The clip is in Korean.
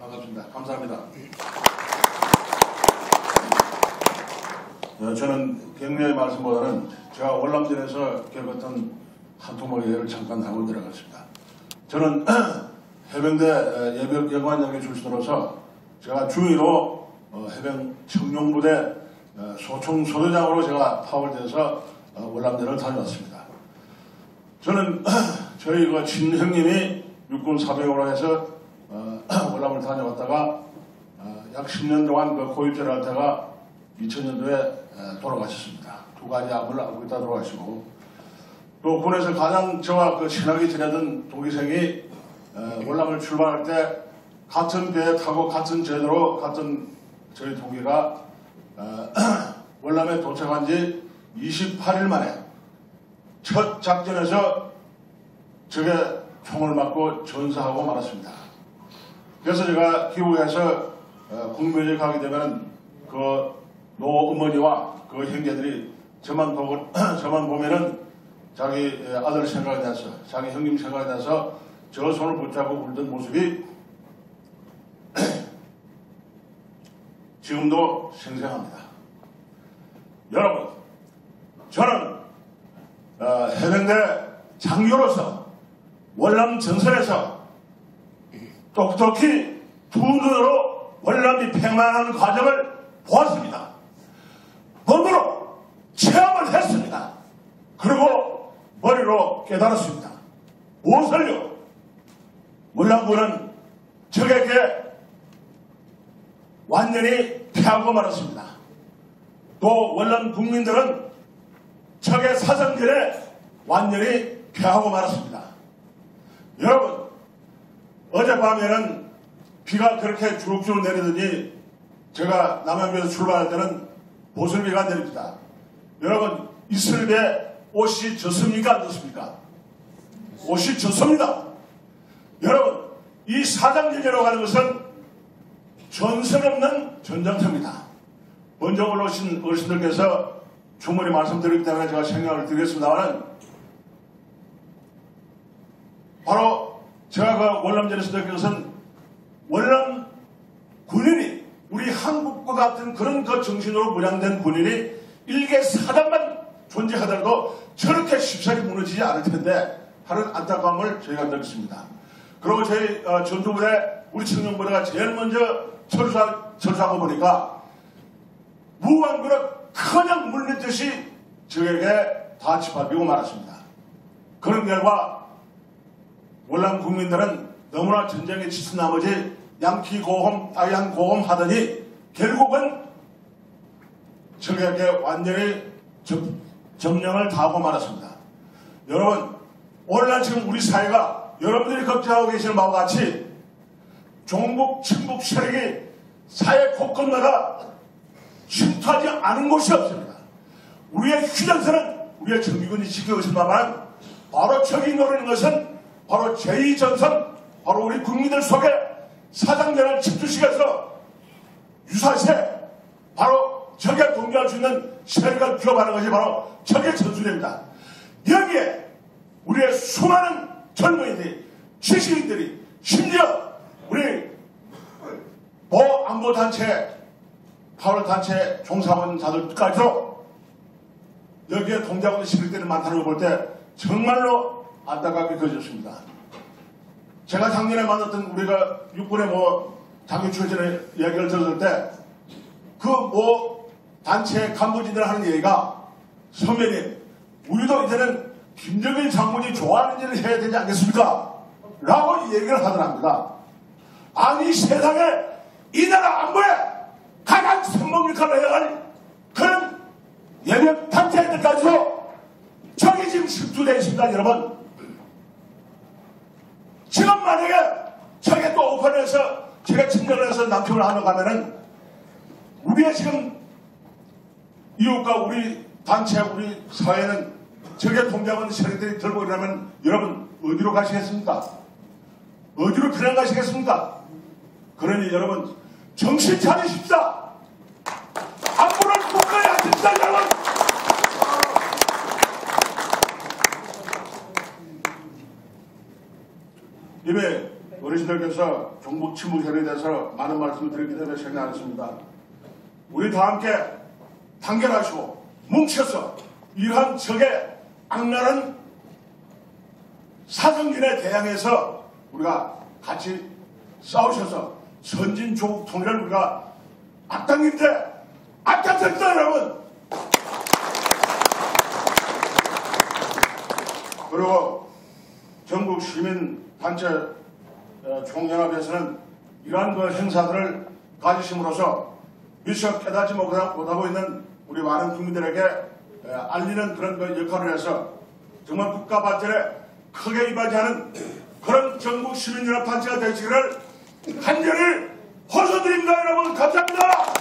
반갑습니다. 감사합니다. 어, 저는 격려의 말씀보다는 제가 월남전에서 겪었던 한 토막의 예를 잠깐 하고 들어갔습니다. 저는 해병대 어, 예병 여관장교 출신으로서 제가 중위로 어, 해병 청룡부대 어, 소총 소대장으로 제가 파월돼서 어, 월남전을 다녀왔습니다. 저는 저희 그 친형님이 육군 사병으로 해서 어, 월남을 다녀왔다가 어, 약 10년 동안 그 고입제를 하다가 2000년도에 돌아가셨습니다. 두 가지 암을 앓고 있다 돌아가시고 또 군에서 가장 저와 그 친하게 지내던 동기생이 어, 월남을 출발할 때 같은 배에 타고 같은 제도로 같은 저희 동기가 어, 월남에 도착한 지 28일 만에 첫 작전에서 적의 총을 맞고 전사하고 말았습니다. 그래서 제가 기후에서 어, 국면에 가게 되면 그 노 어머니와 그 형제들이 저만 보고 저만 보면은 자기 아들 생각이 나서 자기 형님 생각이 나서 저 손을 붙잡고 울던 모습이 지금도 생생합니다. 여러분, 저는 어, 해병대 장교로서 월남 전선에서 똑똑히 두 눈으로 월남이 팽만하는 과정을 보았습니다. 몸으로 체험을 했습니다. 그리고 머리로 깨달았습니다. 무엇을요? 월남군은 적에게 완전히 패하고 말았습니다. 또 월남 국민들은 적의 사상전에 완전히 패하고 말았습니다. 여러분, 어젯밤에는 비가 그렇게 주룩주룩 내리더니 제가 남양주에서 출발할 때는 보슬비가 내립니다. 여러분, 이슬배 옷이 졌습니까? 안 졌습니까? 옷이 졌습니다. 여러분, 이 사장제재로 가는 것은 전선 없는 전장터입니다. 먼저 올라오신 어르신들께서 충분히 말씀드리기 때문에 제가 생각을 드리겠습니다만 바로 제가 그 월남전에서 느낀 것은 월남 군인이 우리 한국과 같은 그런 그 정신으로 무장된 군인이 일개 사단만 존재하더라도 저렇게 쉽사리 무너지지 않을 텐데 하는 안타까움을 저희가 느꼈습니다. 그리고 저희 어, 전투부대 우리 청년부대가 제일 먼저 철수하, 철수하고 보니까 무관군은 그냥 물밀듯이 저에게 다 짓밟히고 말았습니다. 그런 결과 월남 국민들은 너무나 전쟁에 지친 나머지 양키 고홈, 아양 고홈 하더니 결국은 적에게 완전히 점, 점령을 당하고 말았습니다. 여러분, 오늘날 지금 우리 사회가 여러분들이 걱정하고 계시는 바와 같이 종북, 친북 세력이 사회 곳곳마다 침투하지 않은 곳이 없습니다. 우리의 휴전선은 우리의 정비군이 지키고 있습니다만 바로 적이 노리는 것은 바로 제2전선, 바로 우리 국민들 속에 사상전을 집중시켜서 유사시에 바로 적에 동조할 수 있는 세력을 기업하는 것이 바로 적의 전술입니다. 여기에 우리의 수많은 젊은이들이, 지식인들이, 심지어 우리 보안보단체, 파월단체 종사원자들까지도 여기에 동작하는 시민들이 많다는 걸 볼 때 정말로 안타깝게 그어졌습니다. 제가 작년에 만났던 우리가 육군의 뭐 장교 출신의 이야기를 들었을 때 그 뭐 단체 간부진들 하는 얘기가 선배님 우리도 이제는 김정일 장군이 좋아하는 일을 해야 되지 않겠습니까? 라고 얘기를 하더랍니다. 아니 세상에 이 나라 안보에 가장 선봉역할을 해야 할 그런 예명 단체들까지도 저기 지금 집중되어 있습니다 여러분 지금 만약에 저게 또 오픈해서 제가 친정을 해서 남편을 하러 가면은 우리의 지금 이웃과 우리 단체 우리 사회는 저게 동작하는 세력들이 들고 일어나면 여러분 어디로 가시겠습니까? 어디로 편향 가시겠습니까? 그러니 여러분 정신 차리십시다. 안보를 국가에 안됩니다 여러분. 이에 어르신들께서 종북 침묵현에 대해서 많은 말씀을 드렸기 때문에 생각하겠습니다. 우리 다 함께 단결하시고 뭉쳐서 이러한 적의 악랄한 사성진에 대항해서 우리가 같이 싸우셔서 선진 조국 통일을 우리가 앞당길 때 앞장섭니다 여러분 그리고 전국 시민 단체 어, 총연합에서는 이러한 그 행사들을 가지심으로써 미처 깨닫지 못하- 못하고 있는 우리 많은 국민들에게 에, 알리는 그런 그 역할을 해서 정말 국가 발전에 크게 이바지하는 그런 전국 시민연합 단체가 되시기를 간절히 호소드립니다 여러분 감사합니다.